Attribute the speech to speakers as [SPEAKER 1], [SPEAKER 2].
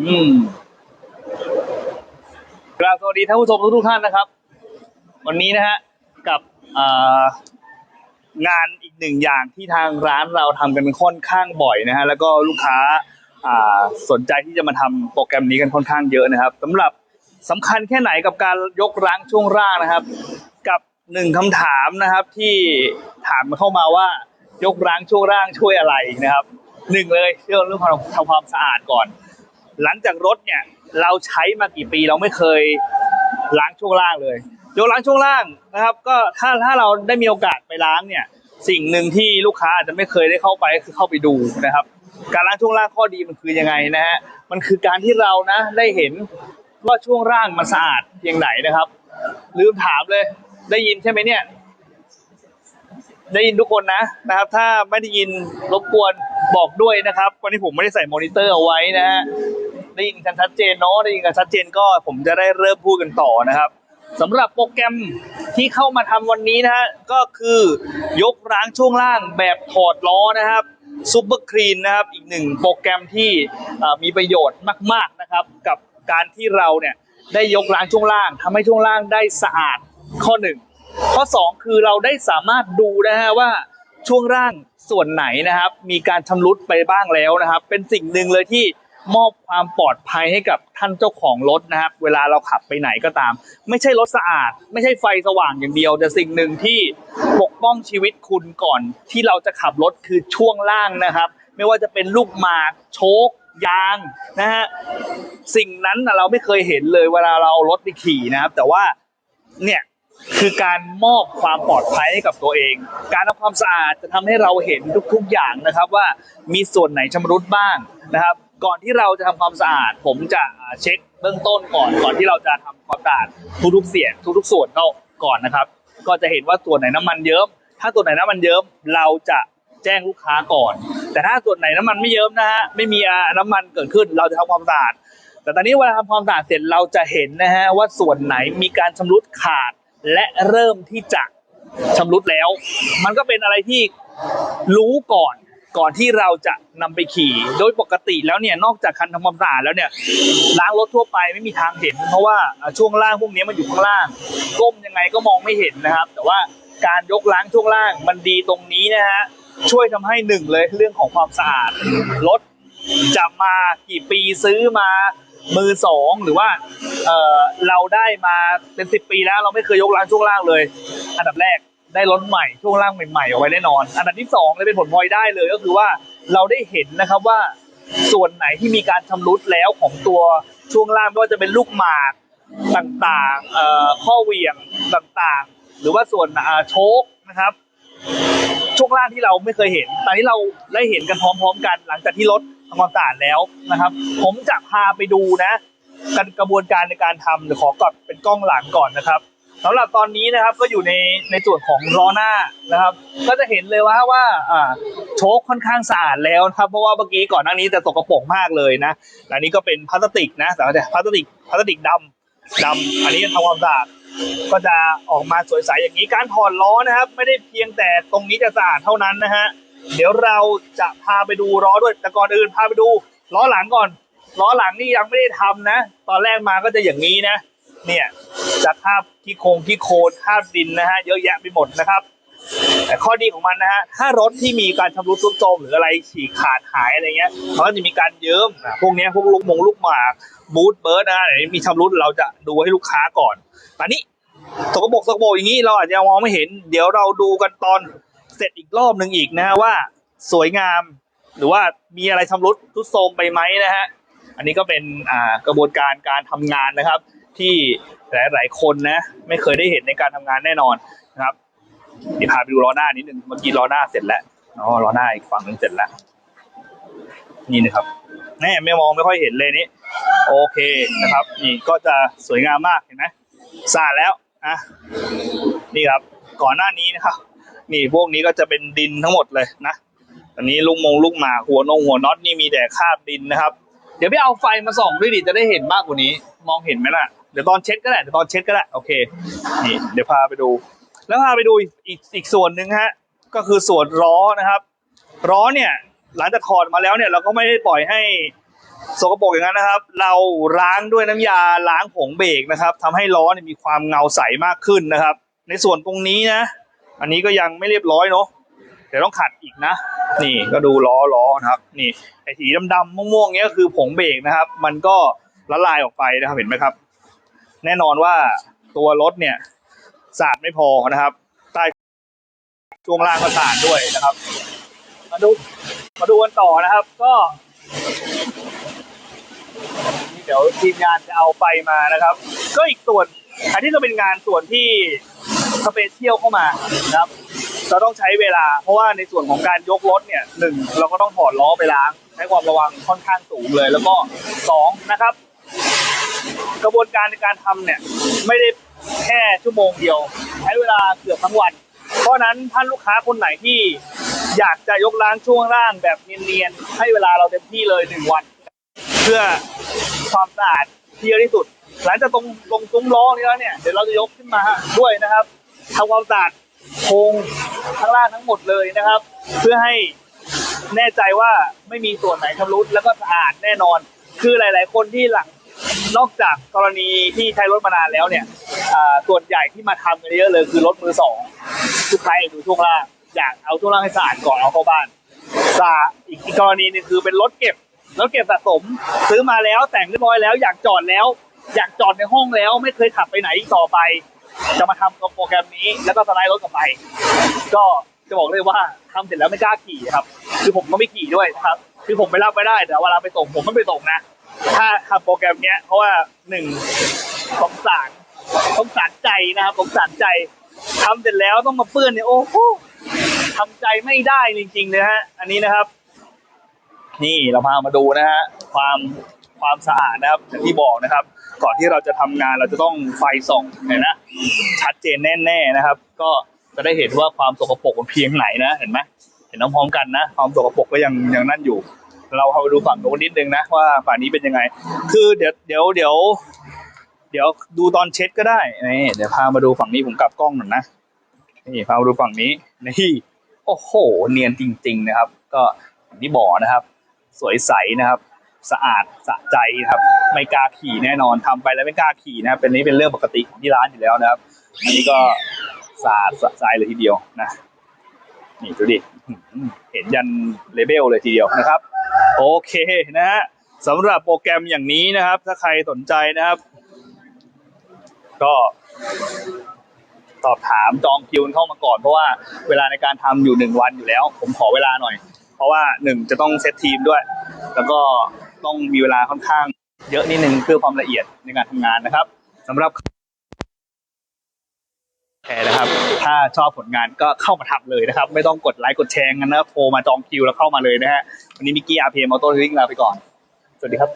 [SPEAKER 1] อืมกราบสวัสดีท่านผู้ชมทุกๆท่านนะครับ วันนี้นะฮะกับงานอีกหนึ่งอย่างที่ทางร้านเราทำกันค่อนข้างบ่อยนะฮะแล้วก็ลูกค้าอ่าสนใจที่จะมาทำโปรแกรมนี้กันค่อนข้างเยอะนะครับสำหรับสำคัญแค่ไหนกับการยกร้างช่วงร่างนะครับ กับหนึ่งคำถามนะครับที่ถามมาเข้ามาว่ายกร้างช่วงร่างช่วยอะไรนะครับหนึ่งเลยเรื่องเรื่องความทำความสะอาดก่อน หลังจากรถเนี่ยเราใช้มากี่ปีเราไม่เคยล้างช่วงล่างเลยยกล้างช่วงล่างนะครับ ก็ถ้าถ้าเราได้มีโอกาสไปล้างเนี่ยสิ่งหนึ่งที่ลูกค้าอาจจะไม่เคยได้เข้าไปก็คือเข้าไปดูนะครับ การล้างช่วงล่างข้อดีมันคือยังไงนะฮะมันคือการที่เรานะได้เห็นว่าช่วงล่างมันสะอาดเพียงไหนนะครับ ลืมถามเลยได้ยินใช่ไหมเนี่ย ได้ยินทุกคนนะนะครับ ถ้าไม่ได้ยินรบกวนบอกด้วยนะครับ วันนี้ผมไม่ได้ใส่มอนิเตอร์เอาไว้นะฮะได้ยินกันชัดเจนเนาะได้ยินกันชัดเจนก็ผมจะได้เริ่มพูดกันต่อนะครับสำหรับโปรแกรมที่เข้ามาทำวันนี้นะฮะก็คือยกร้างช่วงล่างแบบถอดล้อนะครับซูเปอร์คลีนนะครับ อีกหนึ่งโปรแกรมที่มีประโยชน์มาก ๆนะครับ กับการที่เราเนี่ยได้ยกล้างช่วงล่างทำให้ช่วงล่างได้สะอาดข้อหนึ่ง ข้อ 2 คือเราได้สามารถดูนะฮะว่าช่วงร่างส่วนไหนนะครับ มีการชำรุดไปบ้างแล้วนะครับ เป็นสิ่งหนึ่งเลยที่มอบความปลอดภัยให้กับท่านเจ้าของรถนะครับ เวลาเราขับไปไหนก็ตาม ไม่ใช่รถสะอาด ไม่ใช่ไฟสว่างอย่างเดียว แต่สิ่งหนึ่งที่ปกป้องชีวิตคุณก่อน ที่เราจะขับรถคือช่วงล่างนะครับ ไม่ว่าจะเป็นลูกหมากโชคยางนะฮะสิ่งนั้นเราไม่เคยเห็นเลยเวลาเราเอารถไปขี่นะครับ แต่ว่าเนี่ย คือการมอบความปลอดภัยให้กับตัวเอง การทำความสะอาดจะทำให้เราเห็นทุกๆอย่างนะครับ ว่ามีส่วนไหนชำรุดบ้างนะครับ ก่อนที่เราจะทำความสะอาด ผมจะเช็คเบื้องต้นก่อนก่อนที่เราจะทำความสะอาดทุกๆเสียงทุกๆส่วนเข้าก่อนนะครับ ก็จะเห็นว่าส่วนไหนน้ำมันเยิ้มถ้าส่วนไหนน้ำมันเยิ้มเราจะแจ้งลูกค้าก่อน แต่ถ้าส่วนไหนน้ำมันไม่เยิ้มนะฮะไม่มีน้ำมันเกิดขึ้นเราจะทำความสะอาดแต่ตอนนี้เวลาทำความสะอาดเสร็จเราจะเห็นนะฮะว่าส่วนไหนมีการชำรุดขาด และเริ่มที่จะชำรุดแล้ว มันก็เป็นอะไรที่รู้ก่อนก่อนที่เราจะนำไปขี่ โดยปกติแล้วเนี่ยนอกจากคันทำความสะอาดแล้วเนี่ยล้างรถทั่วไปไม่มีทางเห็น เพราะว่าอ่าช่วงล่างพวกนี้มันอยู่ข้างล่างก้มยังไงก็มองไม่เห็นนะครับ แต่ว่าการยกล้างช่วงล่างมันดีตรงนี้นะฮะช่วยทำให้หนึ่งเลยเรื่องของความสะอาดรถจะมากี่ปีซื้อมา มือสองหรือว่าเออเราได้มาเป็นสิบปีแล้วเราไม่เคยยกล้างช่วงล่างเลย อันดับแรกได้รถใหม่ช่วงล่างใหม่ๆเอาไว้แน่นอน อันดับที่สองเลยเป็นผลพลอยได้เลยก็คือว่าเราได้เห็นนะครับว่าส่วนไหนที่มีการชำรุดแล้วของตัวช่วงล่างไม่ว่าจะเป็นลูกหมากต่างๆเอ่อข้อเหวี่ยงต่างๆ หรือว่าส่วนโชคนะครับ ช่วงล่างที่เราไม่เคยเห็น ตอนนี้เราได้เห็นกันพร้อม ๆ กัน หลังจากที่รถทำความสะอาดแล้วนะครับ ผมจะพาไปดูนะกันกระบวนการในการทำเดี๋ยวขอกดเป็นกล้องหลังก่อนนะครับสำหรับตอนนี้นะครับก็อยู่ในในส่วนของล้อหน้านะครับ ก็จะเห็นเลยว่าว่าอ่าโชคค่อนข้างสะอาดแล้วนะครับ เพราะว่าเมื่อกี้ก่อนหน้านี้จะตกกระปรกมากเลยนะอันนี้ก็เป็นพลาสติกนะแต่ว่าพลาสติกพลาสติกดำดำอันนี้ทำความสะอาด ก็จะออกมาสวยใสอย่างนี้การถอดล้อนะครับ ไม่ได้เพียงแต่ตรงนี้จะสะอาดเท่านั้นนะฮะเดี๋ยวเราจะพาไปดูล้อด้วยแต่ก่อนอื่นพาไปดูล้อหลังก่อนล้อหลังนี่ยังไม่ได้ทำนะ ตอนแรกมาก็จะอย่างนี้นะ เนี่ยจะคราบขี้โครงขี้โคนคาบดินนะฮะเยอะแยะไปหมดนะครับแต่ข้อดีของมันนะฮะ ถ้ารถที่มีการชำรุดทรุดโทรมหรืออะไรฉีกขาดหายอะไรเงี้ย มันก็จะมีการเยิ้ม พวกนี้พวกลูกมงลูกหมาก บูทเบิร์ดนะไหนมีชำรุดเราจะดูให้ลูกค้าก่อนตอนนี้สกปรกสกปรกอย่างนี้เราอาจจะมองไม่เห็น เดี๋ยวเราดูกันตอนเสร็จอีกรอบหนึ่งอีกนะฮะว่าสวยงาม หรือว่ามีอะไรชำรุดทุดโทรมไปไหมนะฮะอันนี้ก็เป็นอ่ากระบวนการการทำงานนะครับ ที่หลาย ๆ คนนะ ไม่เคยได้เห็นในการทำงานแน่นอนนะครับเดี๋ยวพาไปดูล้อหน้านิดนึงเมื่อกี้ล้อหน้าเสร็จแล้วอ๋อล้อหน้าอีกฝั่งหนึงเสร็จแล้ว นี่นะครับแน่ไม่มองไม่ค่อยเห็นเลยนี่ โอเคนะครับ นี่ก็จะสวยงามมากเห็นไหมสะอาดแล้วอะนี่ครับก่อนหน้านี้นะครับ นี่พวกนี้ก็จะเป็นดินทั้งหมดเลยนะอันนี้ลูกมงลูกหมาหัวนงหัวน็อตนี่มีแต่คาบดินนะครับ เดี๋ยวไปเอาไฟมาส่องด้วยดิจะได้เห็นมากกว่านี้ มองเห็นไหมล่ะเดี๋ยวตอนเช็ดก็ได้เดี๋ยวตอนเช็ดก็ได้โอเคนี่เดี๋ยวพาไปดู แล้วพาไปดูอีกอีกส่วนหนึ่งฮะก็คือส่วนล้อนะครับล้อเนี่ยหลังจากถอดมาแล้วเนี่ยเราก็ไม่ได้ปล่อยให้ สกปรกอย่างนั้นนะครับ เราล้างด้วยน้ำยาล้างผงเบรกนะครับทำให้ล้อเนี่ยมีความเงาใสมากขึ้นนะครับ ในส่วนตรงนี้นะ อันนี้ก็ยังไม่เรียบร้อยเนาะเดี๋ยวต้องขัดอีกนะ นี่ก็ดูล้อล้อนะครับ นี่ไอ้สีดำๆม่วงๆเนี้ยคือผงเบรกนะครับ มันก็ละลายออกไปนะครับเห็นไหมครับ แน่นอนว่าตัวรถเนี่ยสะอาดไม่พอนะครับใต้ช่วงล่างก็สะอาดด้วยนะครับ มาดูมาดูกันต่อนะครับ ก็ เดี๋ยวทีมงานจะเอาไปมานะครับ ก็อีกส่วนอันนี้ก็เป็นงานส่วนที่สเปเชียลเข้ามานะครับเราต้องใช้เวลา เพราะว่าในส่วนของการยกรถเนี่ยหนึ่งเราก็ต้องถอดล้อไปล้าง ใช้ความระวังค่อนข้างสูงเลย แล้วก็สองนะครับ กระบวนการในการทำเนี่ยไม่ได้แค่ชั่วโมงเดียว ใช้เวลาเกือบทั้งวัน เพราะนั้นท่านลูกค้าคนไหนที่อยากจะยกล้างช่วงล่างแบบเนียนๆให้เวลาเราเต็มที่เลยหนึ่งวัน เพื่อ ความสะอาดที่เยอะที่สุด หลังจากตรงตรงซุ้มล้อนี้แล้วเนี่ยเดี๋ยวเราจะยกขึ้นมาด้วยนะครับทำความสะอาดโครงข้างล่างทั้งหมดเลยนะครับ เพื่อให้แน่ใจว่าไม่มีส่วนไหนชำรุดแล้วก็สะอาดแน่นอน คือหลาย ๆ คนที่หลังนอกจากกรณีที่ใช้รถมานานแล้วเนี่ยส่วนใหญ่ที่มาทำกันเยอะเลยคือรถมือสองทุกใครดูช่วงล่างอยากเอาช่วงล่างให้สะอาดก่อนเอาเข้าบ้านสะอีกอีกกรณีหนึงคือเป็นรถเก็บ รถเก็บสะสมซื้อมาแล้วแต่งเรียบร้อยแล้วอยากจอดแล้ว อยากจอดในห้องแล้ว ไม่เคยขับไปไหนอีกต่อไป จะมาทำกับโปรแกรมนี้ แล้วก็สไลด์รถกลับไป ก็จะบอกเลยว่าทำเสร็จแล้วไม่กล้าขี่ครับ คือผมก็ไม่ขี่ด้วยนะครับ คือผมไปรับไม่ได้แต่เวลาไปส่งผมไม่ไปส่งนะ ถ้าทำโปรแกรมเนี้ยเพราะว่าหนึ่งสงสารสงสารใจนะครับสงสารใจทำเสร็จแล้วต้องมาเปื้อนเนี่ยโอ้โหทำใจไม่ได้จริงๆเลยฮะ อันนี้นะครับ นี่เราพามาดูนะฮะความความสะอาดนะครับอย่างที่บอกนะครับ ก่อนที่เราจะทำงานเราจะต้องไฟส่องเห็นนะชัดเจนแน่ๆนะครับ ก็จะได้เห็นว่าความสกปรกมันเพียงไหนนะเห็นไหมเห็นน้องพร้อมกันนะ ความสกปรกก็ยังยังนั่นอยู่ เราเอาไปดูฝั่งโน้นนิดนึงนะว่าฝั่งนี้เป็นยังไง คือเดี๋ยวเดี๋ยวเดี๋ยวเดี๋ยวดูตอนเช็ดก็ได้นี่เดี๋ยวพามาดูฝั่งนี้ผมกลับกล้องหน่อยนะนี่พามาดูฝั่งนี้นี่โอ้โห เนียนจริง ๆ นะครับ ก็อย่างที่บอกนะครับ สวยใสนะครับ สะอาดสะใจครับ ไม่กล้าขี่แน่นอนทำไปแล้วไม่กล้าขี่นะครับเป็นนี้เป็นเรื่องปกติของที่ร้านอยู่แล้วนะครับ อันนี้ก็สะอาดสะใจเลยทีเดียวนะนี่ดูดิเห็นยันเลเบลเลยทีเดียวนะครับ โอเคนะฮะสำหรับโปรแกรมอย่างนี้นะครับ ถ้าใครสนใจนะครับ ก็สอบถามจองคิวเข้ามาก่อนเพราะว่าเวลาในการทำอยู่หนึ่งวันอยู่แล้ว ผมขอเวลาหน่อย ราะว่าหนึ่งจะต้องเซตทีมด้วย แล้วก็ต้องมีเวลาค่อนข้างเยอะนิดนึงเพื่อความละเอียดในการทำงานนะครับสำหรับแชร์นะครับ ถ้าชอบผลงานก็เข้ามาทำเลยนะครับ ไม่ต้องกดไลค์กดแชร์กันนะโทรมาจองคิวแล้วเข้ามาเลยนะฮะวันนี้มิกกี้อาร์พีเอ็มออโต้ทิงลาไปก่อน สวัสดีครับ